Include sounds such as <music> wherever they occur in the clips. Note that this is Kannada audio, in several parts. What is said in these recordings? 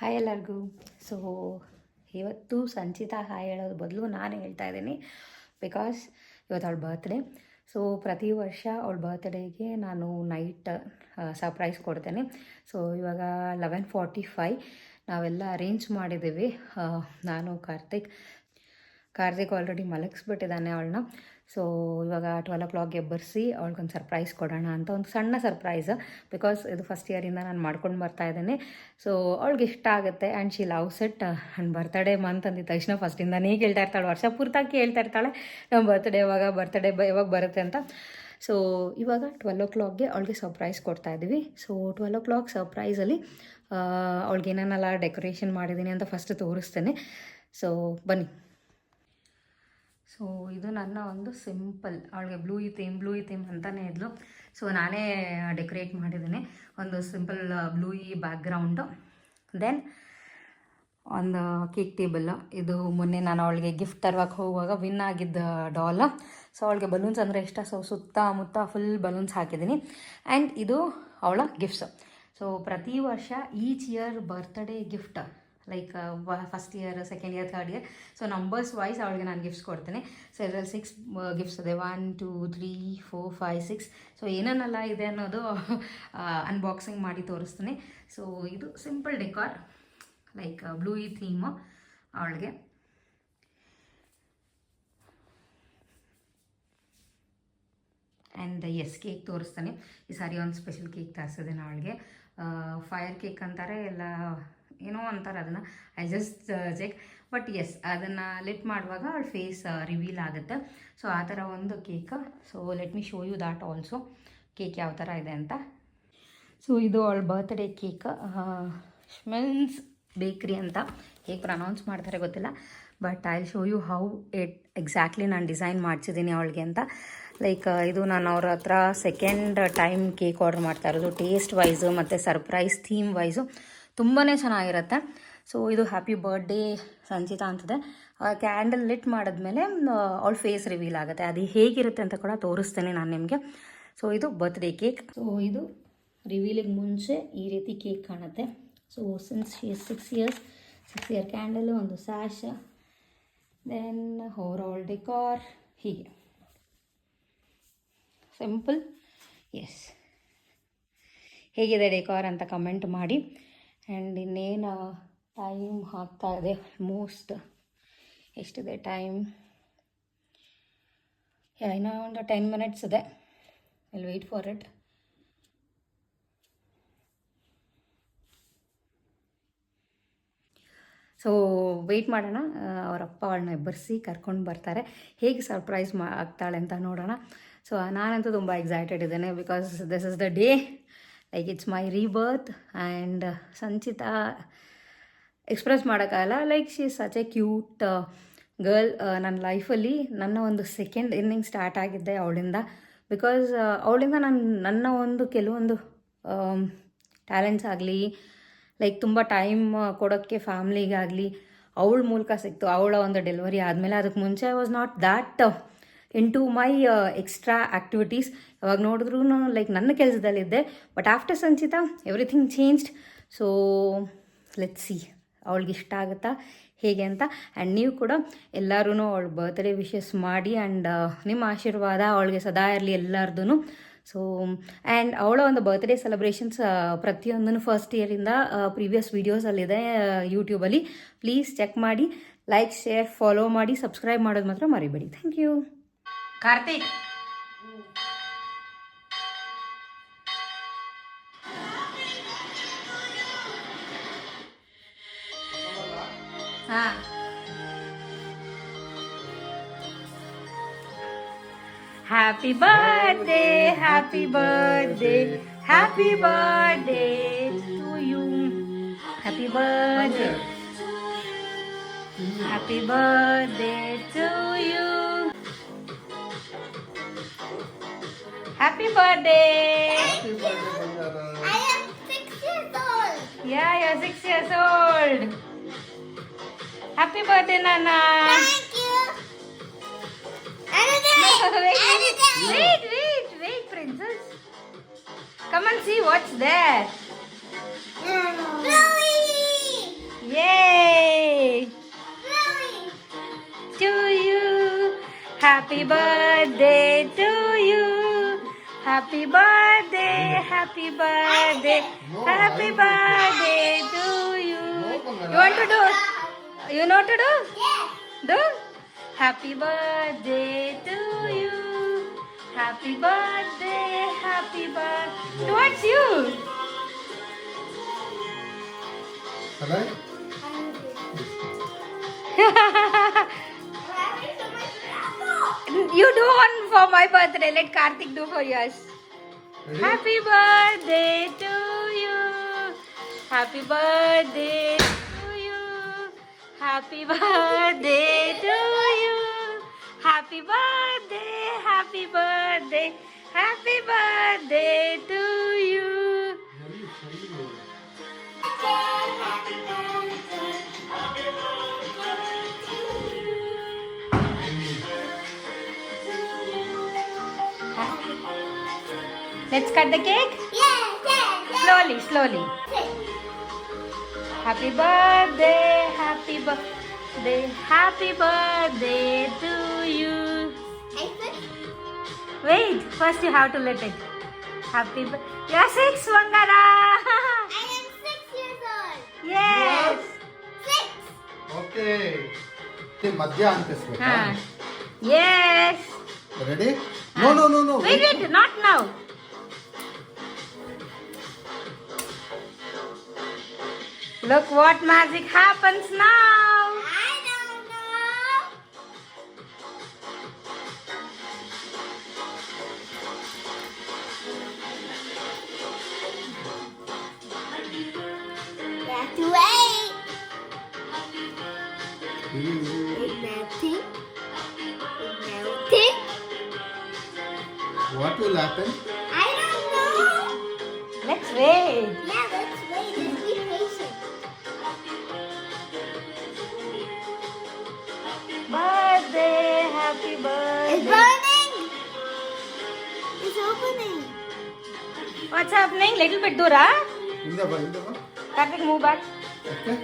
ಹಾಯ್ ಎಲ್ಲರಿಗೂ. ಸೊ ಇವತ್ತು ಸಂಚಿತಾ ಹಾಯ್ ಹೇಳೋದ್ರ ಬದಲು ನಾನು ಹೇಳ್ತಾ ಇದ್ದೀನಿ. ಬಿಕಾಸ್ ಇವತ್ತು ಅವಳ ಬರ್ತ್ಡೇ ಸೊ ಪ್ರತಿ ವರ್ಷ ಅವಳ ಬರ್ತ್ಡೇಗೆ ನಾನು ನೈಟ್ ಸರ್ಪ್ರೈಸ್ ಕೊಡ್ತೇನೆ. ಸೊ ಇವಾಗ ಲೆವೆನ್ ಫಾರ್ಟಿ ಫೈ ನಾವೆಲ್ಲ ಅರೇಂಜ್ ಮಾಡಿದ್ದೀವಿ. ನಾನು ಕಾರ್ತಿಕ್ ಕಾರ್ತಿಕ್ ಆಲ್ರೆಡಿ ಮಲಗಿಸ್ಬಿಟ್ಟಿದ್ದಾನೆ ಅವಳನ್ನ. ಸೊ ಇವಾಗ ಟ್ವೆಲ್ ಓ ಕ್ಲಾಕ್ಗೆ ಎಬ್ಬರಿಸಿ ಅವಳಿಗೊಂದು ಸರ್ಪ್ರೈಸ್ ಕೊಡೋಣ ಅಂತ ಒಂದು ಸಣ್ಣ ಸರ್ಪ್ರೈಸ್ ಬಿಕಾಸ್ ಇದು ಫಸ್ಟ್ ಇಯರಿಂದ ನಾನು ಮಾಡ್ಕೊಂಡು ಬರ್ತಾ ಇದ್ದೇನೆ. ಸೊ ಅವಳಿಗೆ ಇಷ್ಟ ಆಗುತ್ತೆ ಆ್ಯಂಡ್ ಶಿ ಲವ್ಸ್ ಇಟ್ ನನ್ನ ಬರ್ತಡೇ ಮಂತ್ ಅಂದಿದ್ದ ತಕ್ಷಣ ಫಸ್ಟಿಂದನೇ ಕೇಳ್ತಾ ಇರ್ತಾಳೆ. ವರ್ಷ ಪೂರ್ತಾಗಿ ಹೇಳ್ತಾ ಇರ್ತಾಳೆ. ನಮ್ಮ ಬರ್ತ್ಡೇ ಯಾವಾಗ ಬರ್ತ್ಡೇ ಬ ಯಾವಾಗ ಬರುತ್ತೆ ಅಂತ. ಸೊ ಇವಾಗ ಟ್ವೆಲ್ ಓ ಕ್ಲಾಕ್ಗೆ ಅವಳಿಗೆ ಸರ್ಪ್ರೈಸ್ ಕೊಡ್ತಾ ಇದ್ದೀವಿ. ಸೊ ಟ್ವೆಲ್ ಓ ಕ್ಲಾಕ್ ಸರ್ಪ್ರೈಸಲ್ಲಿ ಅವಳಿಗೆ ಏನೇನೆಲ್ಲ ಡೆಕೋರೇಷನ್ ಮಾಡಿದ್ದೀನಿ ಅಂತ ಫಸ್ಟ್ ತೋರಿಸ್ತೇನೆ. ಸೊ ಬನ್ನಿ. ಸೊ ಇದು ನನ್ನ ಒಂದು ಸಿಂಪಲ್ ಅವಳಿಗೆ ಬ್ಲೂ ಈ ಥೀಮ್ ಬ್ಲೂ ಈ ಥೀಮ್ ಅಂತಲೇ ಇದ್ಲು. ಸೊ ನಾನೇ ಡೆಕೋರೇಟ್ ಮಾಡಿದ್ದೀನಿ. ಒಂದು ಸಿಂಪಲ್ ಬ್ಲೂ ಈ ಬ್ಯಾಕ್ಗ್ರೌಂಡು ದೆನ್ ಒಂದು ಕೇಕ್ ಟೇಬಲ್ ಇದು ಮೊನ್ನೆ ನಾನು ಅವಳಿಗೆ ಗಿಫ್ಟ್ ತರುವಾಗ ಹೋಗುವಾಗ ವಿನ್ ಆಗಿದ್ದ ಡಾಲ್ ಸೊ ಅವಳಿಗೆ ಬಲೂನ್ಸ್ ಅಂದರೆ ಇಷ್ಟ. ಸೊ ಸುತ್ತಮುತ್ತ ಫುಲ್ ಬಲೂನ್ಸ್ ಹಾಕಿದ್ದೀನಿ. ಆ್ಯಂಡ್ ಇದು ಅವಳ ಗಿಫ್ಟ್ಸ್ ಸೊ ಪ್ರತಿ ವರ್ಷ each year birthday gift like first year second year third year so numbers wise ಅವಳಿಗೆ ನಾನು ಗಿಫ್ಟ್ಸ್ ಕೊಡ್ತೇನೆ. ಸೊ ಇದರಲ್ಲಿ ಸಿಕ್ಸ್ ಗಿಫ್ಟ್ಸ್ ಇದೆ. One two three four five six so ಏನೇನೆಲ್ಲ ಇದೆ ಅನ್ನೋದು <laughs> ಅನ್ಬಾಕ್ಸಿಂಗ್ ಮಾಡಿ ತೋರಿಸ್ತೀನಿ. ಸೊ ಇದು ಸಿಂಪಲ್ ಡೆಕಾರ್ ಲೈಕ್ ಬ್ಲೂ ಈ ಥೀಮು ಅವಳಿಗೆ. ಆ್ಯಂಡ್ ಎಸ್ ಕೇಕ್ ತೋರಿಸ್ತಾನೆ. ಈ ಸಾರಿ ಒಂದು ಸ್ಪೆಷಲ್ ಕೇಕ್ ತರಿಸಿದೆ ಅವಳಿಗೆ. ಫೈರ್ ಕೇಕ್ ಅಂತಾರೆ, ಎಲ್ಲ ಏನೋ ಅಂತಾರೆ ಅದನ್ನು. I just check but as ಅದನ್ನು ಲಿಟ್ ಮಾಡುವಾಗ ಅವಳ ಫೇಸ್ ರಿವೀಲ್ ಆಗುತ್ತೆ. ಸೊ ಆ ಥರ ಒಂದು cake so let me show you that also cake ಯಾವ ಥರ ಇದೆ ಅಂತ. ಸೊ ಇದು ಅವಳ ಬರ್ತ್ಡೇ ಕೇಕ್ ಸ್ಮೆಲ್ಸ್ ಬೇಕ್ರಿ ಅಂತ ಹೇಗೆ ಪ್ರನೌನ್ಸ್ ಮಾಡ್ತಾರೆ ಗೊತ್ತಿಲ್ಲ. But I show you how it exactly ನಾನು ಡಿಸೈನ್ ಮಾಡಿಸಿದ್ದೀನಿ ಅವಳಿಗೆ ಅಂತ. ಲೈಕ್ ಇದು ನಾನು ಅವ್ರ ಹತ್ರ ಸೆಕೆಂಡ್ ಟೈಮ್ ಕೇಕ್ ಆರ್ಡರ್ ಮಾಡ್ತಾ ಇರೋದು. ಟೇಸ್ಟ್ ವೈಸು ಮತ್ತು ಸರ್ಪ್ರೈಸ್ ಥೀಮ್ ವೈಸು ತುಂಬಾ ಚೆನ್ನಾಗಿರುತ್ತೆ. ಸೊ ಇದು ಹ್ಯಾಪಿ ಬರ್ಡೇ ಸಂಚಿತಾ ಅಂತಿದೆ. ಕ್ಯಾಂಡಲ್ ಲಿಟ್ ಮಾಡಿದ್ಮೇಲೆ ಅವಳ ಫೇಸ್ ರಿವೀಲ್ ಆಗುತ್ತೆ. ಅದು ಹೇಗಿರುತ್ತೆ ಅಂತ ಕೂಡ ತೋರಿಸ್ತೇನೆ ನಾನು ನಿಮಗೆ. ಸೊ ಇದು ಬರ್ತ್ಡೇ ಕೇಕ್ ಸೊ ಇದು ರಿವೀಲಿಗೆ ಮುಂಚೆ ಈ ರೀತಿ ಕೇಕ್ ಕಾಣುತ್ತೆ. So since six years six year candle ಒಂದು sash then over all decor ಹೀಗೆ. ಸಿಂಪಲ್ ಎಸ್ ಹೇಗಿದೆ ಡೆಕಾರ್ ಅಂತ ಕಮೆಂಟ್ ಮಾಡಿ. ಆ್ಯಂಡ್ ಇನ್ನೇನು ಟೈಮ್ ಆಗ್ತಾ ಇದೆ ಆಲ್ಮೋಸ್ಟ್ ಎಷ್ಟಿದೆ ಟೈಮ್ ಇನ್ನೂ ಒಂದು ಟೆನ್ ಮಿನಿಟ್ಸ್ ಇದೆ. Will wait for it so wait ಮಾಡೋಣ. ಅವರಪ್ಪ ಅವಳನ್ನ ಎಬ್ಬರಿಸಿ ಕರ್ಕೊಂಡು ಬರ್ತಾರೆ. ಹೇಗೆ ಸರ್ಪ್ರೈಸ್ ಮಾ ಆಗ್ತಾಳೆ ಅಂತ ನೋಡೋಣ. ಸೊ ನಾನಂತೂ ತುಂಬ ಎಕ್ಸೈಟೆಡ್ ಇದ್ದೇನೆ because this is the day like it's my rebirth and Sanchita express ಮಾಡೋಕ್ಕಾಗಲ್ಲ. Like she such a cute girl ನನ್ನ ಲೈಫಲ್ಲಿ ನನ್ನ ಒಂದು ಸೆಕೆಂಡ್ ಇನ್ನಿಂಗ್ ಸ್ಟಾರ್ಟ್ ಆಗಿದ್ದೆ ಅವಳಿಂದ. ಬಿಕಾಸ್ ಅವಳಿಂದ ನಾನು, ನನ್ನ ಒಂದು ಕೆಲವೊಂದು ಟ್ಯಾಲೆಂಟ್ಸ್ ಆಗಲಿ ಲೈಕ್ ತುಂಬ ಟೈಮ್ ಕೊಡೋಕ್ಕೆ ಫ್ಯಾಮ್ಲಿಗಾಗಲಿ ಅವಳ ಮೂಲಕ ಸಿಕ್ತು. ಅವಳ ಒಂದು ಡೆಲಿವರಿ ಆದಮೇಲೆ ಅದಕ್ಕೆ ಮುಂಚೆ I was not that into my extra activities ಯಾವಾಗ ನೋಡಿದ್ರೂ ಲೈಕ್ ನನ್ನ ಕೆಲಸದಲ್ಲಿದ್ದೆ. But after Sanchita everything changed so let see ಅವಳಿಗೆ ಇಷ್ಟ ಆಗುತ್ತಾ? ಹೇಗೆ ಅಂತ? ಆ್ಯಂಡ್ ನೀವು ಕೂಡ ಎಲ್ಲರೂ ಅವಳ ಬರ್ತ್ಡೇ ವಿಶಸ್ ಮಾಡಿ ಆ್ಯಂಡ್ ನಿಮ್ಮ ಆಶೀರ್ವಾದ ಅವಳಿಗೆ ಸದಾ ಇರಲಿ ಎಲ್ಲರದ್ದು ಸೊ ಆ್ಯಂಡ್ ಅವಳ ಒಂದು ಬರ್ತ್ಡೇ ಸೆಲೆಬ್ರೇಷನ್ಸ್ ಪ್ರತಿಯೊಂದನ್ನು ಫಸ್ಟ್ ಇಯರಿಂದ ಪ್ರೀವಿಯಸ್ ವೀಡಿಯೋಸಲ್ಲಿದೆ ಯೂಟ್ಯೂಬಲ್ಲಿ ಪ್ಲೀಸ್ ಚೆಕ್ ಮಾಡಿ ಲೈಕ್ ಶೇರ್ ಫಾಲೋ ಮಾಡಿ ಸಬ್ಸ್ಕ್ರೈಬ್ ಮಾಡೋದು ಮಾತ್ರ ಮರಿಬೇಡಿ. Thank you ಕಾರ್ತಿಕ್ ಹಾಂ Happy birthday, happy birthday, happy birthday to you. Happy birthday. Happy birthday to you. Happy birthday! Happy birthday, I am six years old. Yeah, you're six years old. Happy birthday, Nana. Thank you. Another. No, <laughs> wait, Another. wait, wait, wait, princess. Come and see what's there. Chloe. Yay! Chloe. To you. Happy birthday to happy birthday, happy birthday happy birthday to you. You want to do? You know to do? Do? Happy birthday to you. Happy birthday, happy birthday. Towards you. Shall I? <laughs> You do one for my birthday. Let Karthik do for yours. Ready? Happy birthday to you. Happy birthday to you. Happy birthday to you. Happy birthday, happy birthday, happy birthday to you. Let's cut the cake. Slowly, slowly. Happy birthday, happy birthday, happy birthday to you. Wait, first you have to let it. Happy birthday. You're six, Vangara. <laughs> yes. Okay ಮಧ್ಯ ಅಂತಿಸ್ಬೇಕಾ ಹಾ. Yes. Ready no no no no Wait, wait, not now. Look what magic happens now. I don't know. We have wait. It's melting. What will happen? I don't know. Let's wait. what's happening? Little bit dura. Indaba, Indaba. Karthik, move back. Okay.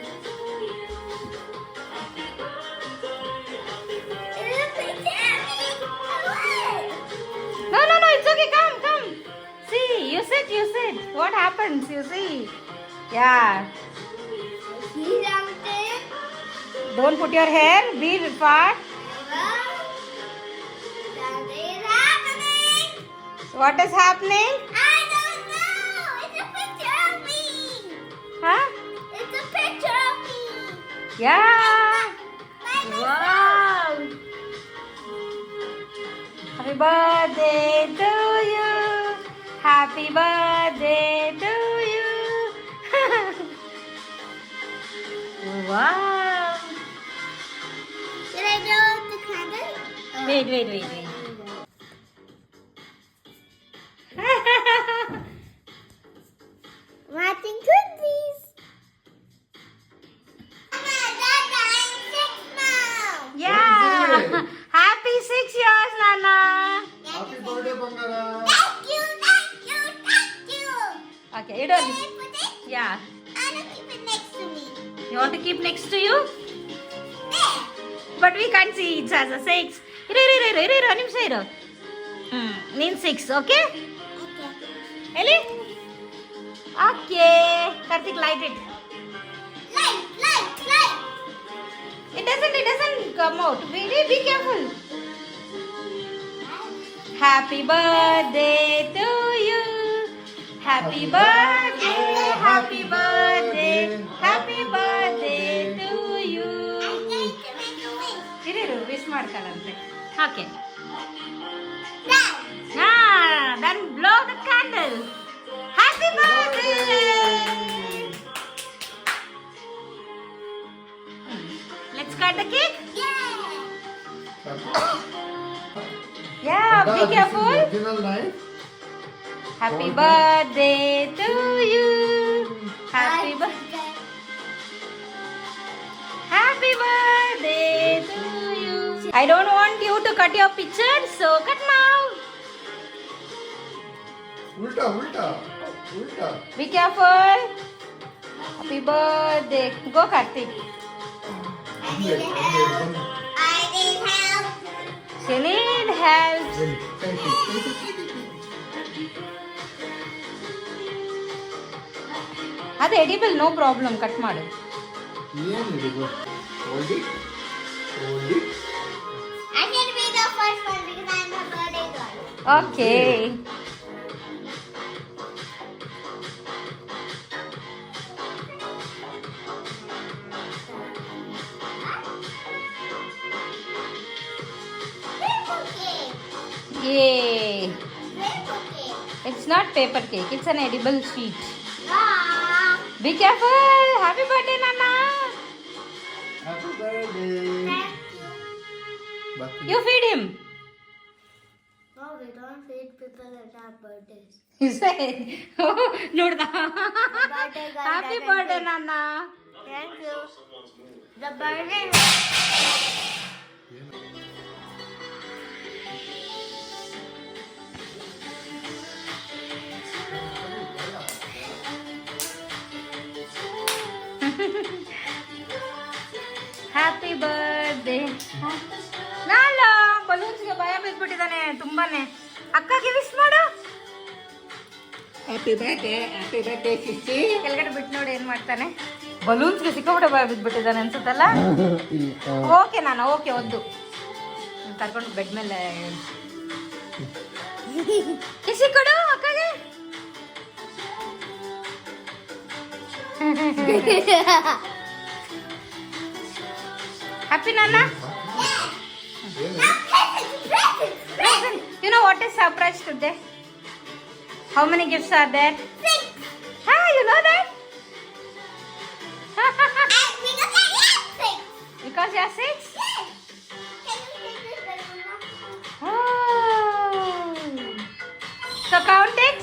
No, no, no, it's okay. Come, come. See, you sit, you sit. What happens? You see. Yeah. Don't put your hair. Be fat. What is happening? Yeah. Wow. Happy birthday to you. Happy birthday to you. <laughs> wow. Should I blow out the candle? Wait, wait, wait, wait. You don't. Yeah. I don't keep it next to me. You want to keep next to you? There. But we can't see it as a six. Hmm. Mean six, okay? Okay. Ellie? Okay. Karthik, light it. Light, light, light. It doesn't, it doesn't come out. Be, be careful. Happy birthday to You happy birthday happy birthday happy birthday to you I'm going to make a wish. ಇರು ವಿಶ್ ಮಾಡ್ಕೊಳ್ಳಂತೆ ಓಕೆ Dad! ಹಾ then blow the candle happy birthday let's cut the cake Yeah! Yeah be careful original knife Happy birthday to you. Happy birthday. Happy birthday to you. I don't want you to cut your picture, so cut now. Ulta, ulta, ulta. Be careful. Happy birthday. Go, Kartik. I need help. I need help. She need help. Thank you. Thank <laughs> you. ಅದು ಎಡಿಬಲ್ ನೋ ಪ್ರಾಬ್ಲಮ್ ಕಟ್ ಮಾಡು ಏನಿದೆ ಗೊ- Hold it. Hold it. I can be the first one because I'm the birthday girl. Okay Paper cake. ಏ Paper cake. It's not paper cake birthday ನನ್ನ Happy birthday. Thank you. ಬರ್ತೀನಿ. You feed him No, we don't feed people that have birthdays. <laughs> ನೋಡ್ದ birthday girl happy doesn't birthday feed. ನನ್ನ Thank you. Balloons ಬಲೂನ್ಸ್ಗೆ ಭಯ ಬಿದ್ಬಿಟ್ಟಿದ್ದಾನೆ ತುಂಬಾನೇ. ಅಕ್ಕಗೆ ವಿಶ್ ಮಾಡು. Happy birthday happy birthday Shishi. ಕೆಳಗಡೆ ಬಿಟ್ಟು ನೋಡಿ ಏನ್ ಮಾಡ್ತಾನೆ. ಬಲೂನ್ಸ್ಗೆ ಸಿಕ್ಕಾಬಿಟ್ಟೆ ಭಯ ಬಿದ್ಬಿಟ್ಟಿದ್ದಾನೆ ಅನ್ಸುತ್ತಲ್ಲ? <laughs> ಓಕೆ ನಾನು ಓಕೆ ಒಂದು. ಕರ್ಕೊಂಡು ಬೆಡ್ ಮೇಲೆ ಕಿಸಿ ಕೊಡು ಅಕ್ಕಗೆ. ಹ್ಯಾಪಿ ಏನು? You know what is surprise today? How many gifts are there? Six. Ah, you know that? Because I have six. because you are six? Yes. Can you take this balloon now? Oh. So count it.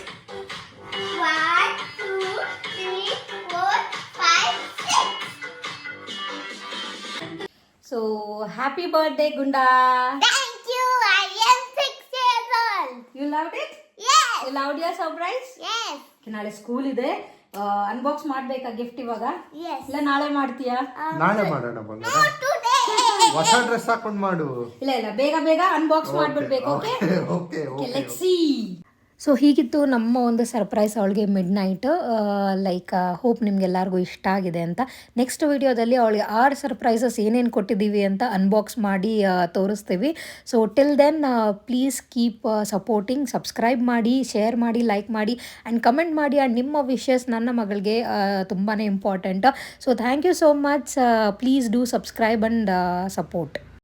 One, two, three, So happy birthday, Gunda. Thank you. I am six years old. You loved it? Yes. You loved your surprise? Yes. ನಾಳೆ ಸ್ಕೂಲ್ ಇದೆ ಅನ್ಬಾಕ್ಸ್ ಮಾಡ್ಬೇಕಾ ಗಿಫ್ಟ್ ಇವಾಗ Yes. ಇಲ್ಲ ನಾಳೆ ಮಾಡ್ತೀಯಾ Um, ನಾಳೆ ಮಾಡೋಣ ಬಂಗಾರ today. ಹೊಸ ಡ್ರೆಸ್ ಹಾಕೊಂಡ್ ಮಾಡು ಇಲ್ಲ ಇಲ್ಲ ಬೇಗ ಬೇಗ unbox ಮಾಡ್ಬಿಡ್ಬೇಕು okay okay okay let see so ಹೀಗಿತ್ತು ನಮ್ಮ ಒಂದು ಸರ್ಪ್ರೈಸ್ ಅವಳಿಗೆ ಮಿಡ್ ನೈಟ್ ಲೈಕ್ ಹೋಪ್ ನಿಮ್ಗೆಲ್ಲರಿಗೂ ಇಷ್ಟ ಆಗಿದೆ ಅಂತ. ನೆಕ್ಸ್ಟ್ ವಿಡಿಯೋದಲ್ಲಿ ಅವಳಿಗೆ ಆರು ಸರ್ಪ್ರೈಸಸ್ ಏನೇನು ಕೊಟ್ಟಿದ್ದೀವಿ ಅಂತ ಅನ್ಬಾಕ್ಸ್ ಮಾಡಿ ತೋರಿಸ್ತೀವಿ. So till then please keep supporting subscribe ಮಾಡಿ ಶೇರ್ ಮಾಡಿ ಲೈಕ್ ಮಾಡಿ ಆ್ಯಂಡ್ ಕಮೆಂಟ್ ಮಾಡಿ ಆ್ಯಂಡ್ ನಿಮ್ಮ ವಿಷಸ್ ನನ್ನ ಮಗಳಿಗೆ ತುಂಬಾ important so thank you so much please do subscribe and support